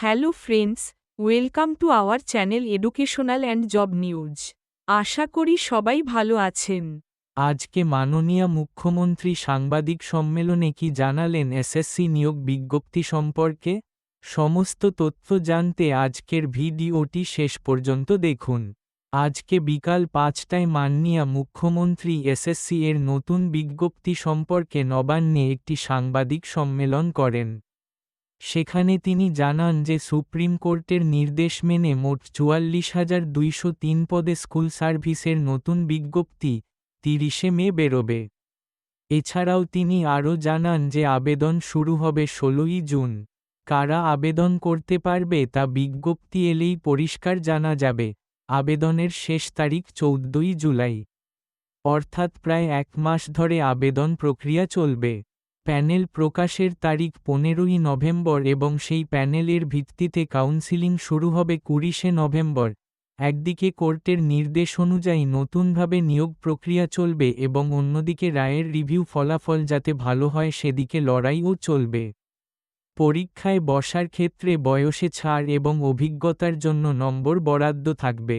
Hello friends, welcome to our channel educational and job news. আশা করি সবাই ভালো আছেন। আজকে মাননীয় মুখ্যমন্ত্রী সাংবাদিক সম্মেলনে কি জানালেন এসএসসি নিয়োগ বিজ্ঞপ্তি সম্পর্কে? সমস্ত তথ্য জানতে আজকের ভিডিওটি শেষ পর্যন্ত দেখুন। আজকে বিকাল পাঁচটায় মাননীয় মুখ্যমন্ত্রী এসএসসি এর নতুন বিজ্ঞপ্তি সম্পর্কে নবান্নে একটি সাংবাদিক সম্মেলন করেন। সেখানে তিনি জানান যে সুপ্রিম কোর্টের নির্দেশ মেনে মোট চুয়াল্লিশ হাজার দুইশো তিন পদে স্কুল সার্ভিসের নতুন বিজ্ঞপ্তি তিরিশে মে বেরোবে। এছাড়াও তিনি আরও জানান যে আবেদন শুরু হবে ষোলোই জুন। কারা আবেদন করতে পারবে তা বিজ্ঞপ্তি এলেই পরিষ্কার জানা যাবে। আবেদনের শেষ তারিখ চৌদ্দই জুলাই। অর্থাৎ প্রায় এক মাস ধরে আবেদন প্রক্রিয়া চলবে। প্যানেল প্রকাশের তারিখ পনেরোই নভেম্বর এবং সেই প্যানেলের ভিত্তিতে কাউন্সিলিং শুরু হবে কুড়িশে নভেম্বর। একদিকে কোর্টের নির্দেশ অনুযায়ী নতুনভাবে নিয়োগ প্রক্রিয়া চলবে এবং অন্যদিকে রায়ের রিভিউ ফলাফল যাতে ভালো হয় সেদিকে লড়াইও চলবে। পরীক্ষায় বসার ক্ষেত্রে বয়সে ছাড় এবং অভিজ্ঞতার জন্য নম্বর বরাদ্দ থাকবে।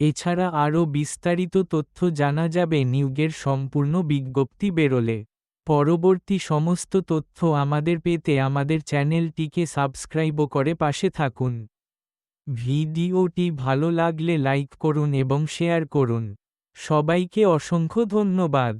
এছাড়া আরও বিস্তারিত তথ্য জানা যাবে নিয়োগের সম্পূর্ণ বিজ্ঞপ্তি বেরোলে। পরবর্তী সমস্ত তথ্য আমাদের পেতে আমাদের চ্যানেলটিকে সাবস্ক্রাইবও করে পাশে থাকুন। ভিডিওটি ভালো লাগলে লাইক করুন এবং শেয়ার করুন। সবাইকে অসংখ্য ধন্যবাদ।